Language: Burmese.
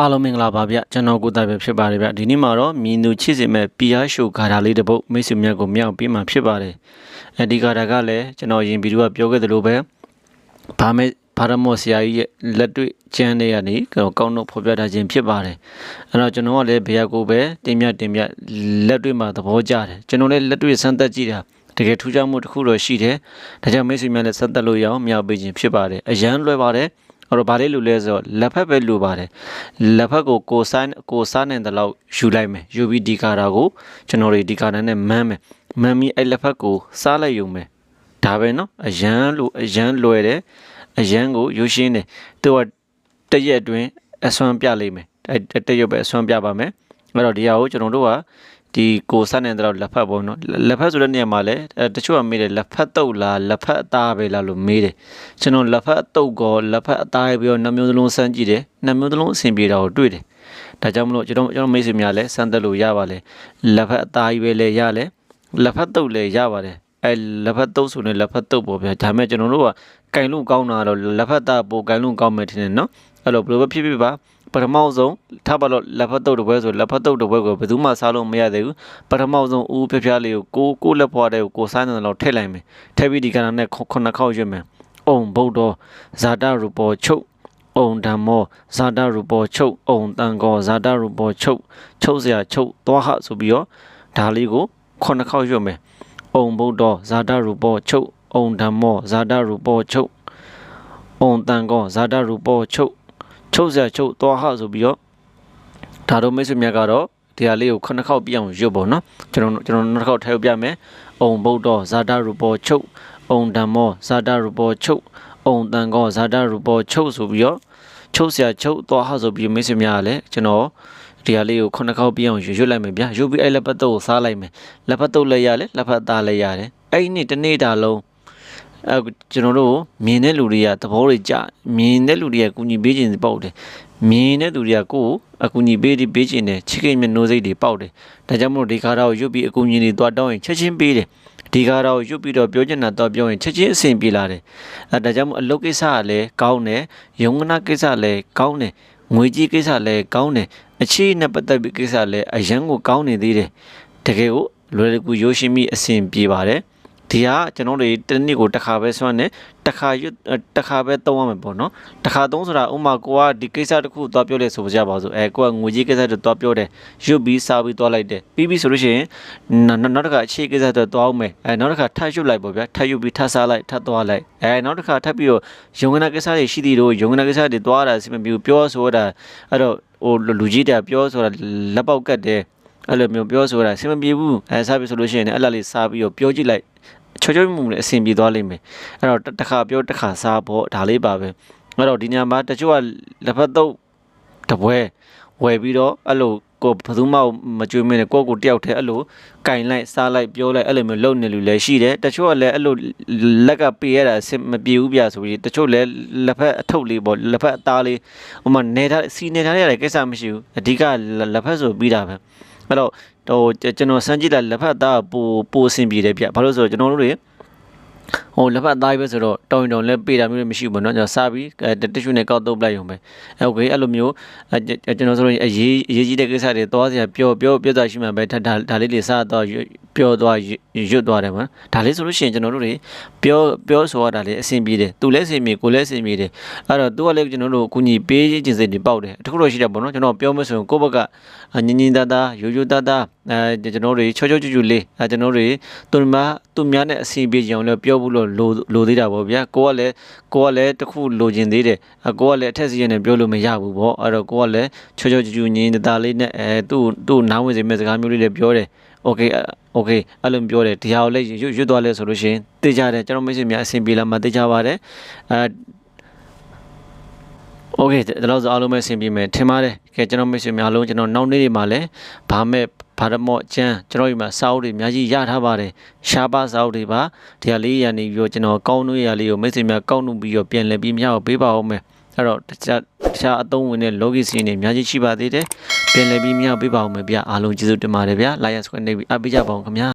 အားလုံးမင်္ဂလာပါဗျကျွန်တော်ကိုသားပဲဖြစ်ပါတယ်ဗျဒီနေ့မှာတော့မြင်းသူချစ်စင်မဲ့ပီယာရှိုဂါတာလေးတစ်ပုတ်မိတ်ဆွေများကိုမြောက်ပေးမှာဖြစ်ပါတယ်အဲဒီဂါတာကလည်းကျွန်တော်ရင်ဗီဒီယိုကပြောခဲ့သလိုပဲဗာမဲဘာရမော့ဆရာကြီးရဲ့လက်တွေ့ကျမ်းတွေကနေကောင်းတော့ဖော်ပြထားခြင်းဖြစ်ပါတယ်အဲ့တော့ကျွန်တော်ကလည်းဘေးကိုပဲတင်မြတင်မြလက်တွေ့မှာသဘောကျတယ်ကျွန်တော်လည်းလက်တွေ့စမ်းသပ်ကြည့်တာတကယ်ထူးခြားမှုတစ်ခုတော့ရှိတယ်ဒါကြောင့်မိတ်ဆွေများလည်းဆက်သက်လို့ရအောင်မြောက်ပေးခြင်းဖြစ်ပါတယ်အရန်လွယ်ပါတယ် အဲ့တော့ဘာလေးလူလဲဆိုတော့လက်ဖက်ပဲလူပါတယ်လက်ဖက်ကိုကိုစားကိုစားနိုင်တဲ့လောက်ယူလိုက်မယ်ယူပြီးဒီကာတာကိုကျွန်တော်တွေဒီကာတာနဲ့မမ်းမယ်မမ်းပြီးအဲ့လက်ဖက်ကိုစားလိုက်ရုံပဲဒါပဲနော်အရန်လို့အရန်လွယ်တယ်အရန်ကိုယူရှင်းတယ်သူကတရက်အတွင်းအစွမ်းပြလိမ့်မယ်အဲ့တရက်ပဲအစွမ်းပြပါမယ်အဲ့တော့ဒီဟာကိုကျွန်တော်တို့က ဒီကိုစားနေတဲ့တော့လက်ဖက်ပေါ့နော်လက်ဖက်ဆိုတဲ့နေရာမှာလည်းတချို့ကမေးတယ်လက်ဖက်တုပ်လားလက်ဖက်အသားပဲလားလို့မေးတယ်ကျွန်တော်လက်ဖက်အတုပ်ကောလက်ဖက်အသားပြီးတော့နှမျိုးသလုံးစမ်းကြည့်တယ်နှမျိုးသလုံးအဆင်ပြေတာကိုတွေ့တယ်ဒါကြောင့်မလို့ကျွန်တော်ကျွန်တော်မိတ်ဆွေများလည်းစမ်းသက်လို့ရပါလေလက်ဖက်အသားကြီးပဲလည်းရလဲလက်ဖက်တုပ်လည်းရပါတယ်အဲလက်ဖက်တုပ်ဆိုရင်လက်ဖက်တုပ်ပေါ့ဗျာဒါမဲ့ကျွန်တော်တို့ကကင်လို့ကောင်းတာတော့လက်ဖက်သားပိုကင်လို့ကောင်းမယ်ထင်တယ်နော်အဲ့လိုဘယ်လိုပဲဖြစ်ဖြစ်ပါ ပထမဆုံးထပ်ပါတော့လက်ဖက်တုပ်တစ်ပွဲဆိုလက်ဖက်တုပ်တစ်ပွဲကိုဘယ်သူမှစားလို့မရသေးဘူးပထမဆုံးဦးဖျားဖျားလေးကိုကိုကိုလက်ဖွားတဲ့ကိုကိုဆိုင်းတယ်လို့ထည့်လိုက်မယ်ထည့်ပြီးဒီကဏ္ဍနဲ့ခုနှစ်ခေါက်ရွတ်မယ်အုံဗုဒ္ဓောဇာတရူပောချုပ်အုံဓမ္မောဇာတရူပောချုပ်အုံတန်ကောဇာတရူပောချုပ်ချုပ်စရာချုပ်သွားဟဆိုပြီးတော့ဒါလေးကိုခုနှစ်ခေါက်ရွတ်မယ်အုံဗုဒ္ဓောဇာတရူပောချုပ်အုံဓမ္မောဇာတရူပောချုပ်အုံတန်ကောဇာတရူပောချုပ် ချုပ်ဆက်ချုပ်သွားဟဆိုပြီးတော့ဒါတော့မိတ်ဆွေများကတော့ဒီဟာလေးကိုခုနှစ်ခေါက်ပြအောင်ရွတ်ပေါ့နော်ကျွန်တော်ကျွန်တော်နောက်တစ်ခေါက်ထည့်ပြမယ်အုံဗုဒ္ဓဇာတရူပေါ်ချုပ်အုံဓမ္မောဇာတရူပေါ်ချုပ်အုံတန်ကောဇာတရူပေါ်ချုပ်ဆိုပြီးတော့ချုပ်ဆက်ချုပ်သွားဟဆိုပြီးမိတ်ဆွေများကလည်းကျွန်တော်ဒီဟာလေးကိုခုနှစ်ခေါက်ပြအောင်ရွတ်လိုက်မယ်ဗျာရွတ်ပြီးအဲ့လက်ပတ်တုပ်ကိုစားလိုက်မယ်လက်ပတ်တုပ်လည်းရလဲလက်ဖက်သားလည်းရတယ်အဲ့ဒီနေ့တစ်နေ့တာလုံး အဲကျွန်တော်တို့မြင်တဲ့လူတွေကသဘောတွေကြမြင်တဲ့လူတွေကကူညီပေးခြင်းပေါက်တယ်မြင်တဲ့သူတွေကကိုယ်အကူညီပေးပြီးပေးခြင်းတယ်ချစ်ခင်မြတ်နိုးစိတ်တွေပေါက်တယ်ဒါကြောင့်မို့ဒီခါတော့ရွတ်ပြီးအကူညီတွေတွားတောင်းရင်ချက်ချင်းပေးတယ်ဒီခါတော့ရွတ်ပြီးတော့ပြောချင်တာတော့ပြောရင်ချက်ချင်းအဆင်ပြေလာတယ်အဲဒါကြောင့်မို့အလုပ်ကိစ္စကလည်းကောင်းတယ်ယုံနာကိစ္စလည်းကောင်းတယ်ငွေကြီးကိစ္စလည်းကောင်းတယ်အခြေနဲ့ပတ်သက်ပြီးကိစ္စလည်းအရန်ကိုကောင်းနေသေးတယ်တကယ်ကိုလွယ်ကူရိုးရှင်းပြီးအဆင်ပြေပါတယ် ဒီဟာကျွန်တော်တို့တစ်နေ့ကိုတစ်ခါပဲဆွမ်းတယ်တစ်ခါရွတ်တစ်ခါပဲသုံးရမှာပေါ့နော်တစ်ခါသုံးဆိုတာဥမာကိုကဒီကိစ္စတစ်ခုသွားပြောလဲဆိုကြပါစို့အဲကိုကငွေကြီးကိစ္စတွေသွားပြောတယ်ရွတ်ပြီးစားပြီးသွားလိုက်တယ်ပြီးပြီဆိုလို့ရှိရင်နောက်တစ်ခါအခြေကိစ္စတွေသွားအောင်မယ်အဲနောက်တစ်ခါထပ်ရွတ်လိုက်ပေါ့ဗျာထပ်ရွတ်ပြီးထပ်စားလိုက်ထပ်သွားလိုက်အဲနောက်တစ်ခါထပ်ပြီးတော့ယုံနာကိစ္စတွေရှိသေးတော့ယုံနာကိစ္စတွေသွားတာစီမပြူပြောဆိုတာအဲ့တော့ဟိုလူကြီးတာပြောဆိုတာလက်ပေါက်ကတ်တယ်အဲ့လိုမျိုးပြောဆိုတာအဆင်မပြေဘူးအဲစားပြီဆိုလို့ရှိရင်အဲ့လားလေးစားပြီးတော့ပြောကြည့်လိုက် ချောချောမှုနဲ့အဆင်ပြေသွားလိမ့်မယ်အဲ့တော့တစ်ခါပြောတစ်ခါစားဖို့ဒါလေးပါပဲအဲ့တော့ဒီညမှာတချို့ကလက်ဖက်တုပ်တပွဲဝယ်ပြီးတော့အဲ့လိုကိုဘယ်သူမှမကြွေးမင်းနဲ့ကိုယ့်ကိုတယောက်တည်းအဲ့လိုကင်လိုက်စားလိုက်ပြောလိုက်အဲ့လိုမျိုးလုပ်နေလူလည်းရှိတယ်တချို့ကလည်းအဲ့လိုလက်ကပေးရတာအဆင်မပြေဘူးပြဆိုပြီးတချို့လည်းလက်ဖက်အထုပ်လေးပေါ့လက်ဖက်အသားလေးဟိုမှာနေထားစီနေထားရတဲ့ကိစ္စမရှိဘူးအဓိကလက်ဖက်ဆိုပြီးတာပဲ အဲ့တော့ဟိုကျွန်တော်စမ်းကြည့်လိုက်လက်ဖက်သားပိုပိုအဆင်ပြေတယ်ဗျဘာလို့ဆိုတော့ကျွန်တော်တို့တွေဟိုလက်ဖက်သားပဲဆိုတော့တောင်းတောင်းလဲပေးတာမျိုးလည်းမရှိဘူးပေါ့နော်ကျွန်တော်စပြီးတစ္ဆူနဲ့ကောက်တုပ်လိုက်ရုံပဲအဲ okay အဲ့လိုမျိုးကျွန်တော်ဆိုလို့အရေးအရေးကြီးတဲ့ကိစ္စတွေသွားစရာပျော်ပျော်ပြဿနာရှိမှပဲဒါဒါလေးတွေစတော့ ပြောသွားရွတ်သွားတယ်ပေါ့ဒါလေးဆိုလို့ရှိရင်ကျွန်တော်တို့တွေပြောပြောဆိုရတာလေအဆင်ပြေတယ်သူလည်းအဆင်ပြေကိုလည်းအဆင်ပြေတယ်အဲ့တော့သူကလည်းကျွန်တော်တို့အကူညီပေးခြင်းစိတ်တွေပေါက်တယ်တခုတော့ရှိတယ်ပေါ့နော်ကျွန်တော်ပြောမဆိုရင်ကိုယ့်ဘက်ကညင်ညင်သားသားရိုးရိုးသားသားအဲကျွန်တော်တို့ချောချောချူချူလေးအဲကျွန်တော်တို့သူများသူများနဲ့အဆင်ပြေကြအောင်လည်းပြောဖို့လို့လိုလိုသေးတာပေါ့ဗျာကိုကလည်းကိုကလည်းတခုလိုချင်သေးတယ်အကိုကလည်းအထက်စီရင်နဲ့ပြောလို့မရဘူးပေါ့အဲ့တော့ကိုကလည်းချောချောချူချူညင်သားလေးနဲ့အဲသူ့သူ့နားဝင်စေမဲ့စကားမျိုးလေးလည်းပြောတယ် โอเคโอเคအဲ့လိုပြောတယ်ဒီဟာကိုလည်းရွတ်ရွတ်သွားလဲဆိုလို့ရှိရင်သိကြတယ်ကျွန်တော်မိတ်ဆွေများအဆင်ပြေလာမှသိကြပါတယ်အဲโอเคဒါတော့အားလုံးပဲအဆင်ပြေမယ်ထင်ပါတယ်ကဲကျွန်တော်မိတ်ဆွေများလုံးကျွန်တော်နောက်နေ့တွေမှာလည်းဘာမဲ့ဘာရမော့ကျန်းကျွန်တော်ဒီမှာစာအုပ်တွေအများကြီးရထားပါတယ်ရှားပါစာအုပ်တွေပါဒီဟာလေးရနေပြီးတော့ကျွန်တော်ကောင်းနှွေးရလေးကိုမိတ်ဆွေများကောက်နှုတ်ပြီးတော့ပြန်လည်ပြီးမြောက်ပေးပါဦးမယ်အဲ့တော့ တခြားတခြားအသုံးဝင်တဲ့ logic စီတွေအများကြီးရှိပါသေးတယ်ပြန်လည်ပြီးမြောက်ပေးပါဦးမယ်ဗျအားလုံးကျေးဇူးတင်ပါတယ်ဗျ like subscribe နေပြီးအားပေးကြပါဦးခင်ဗျာ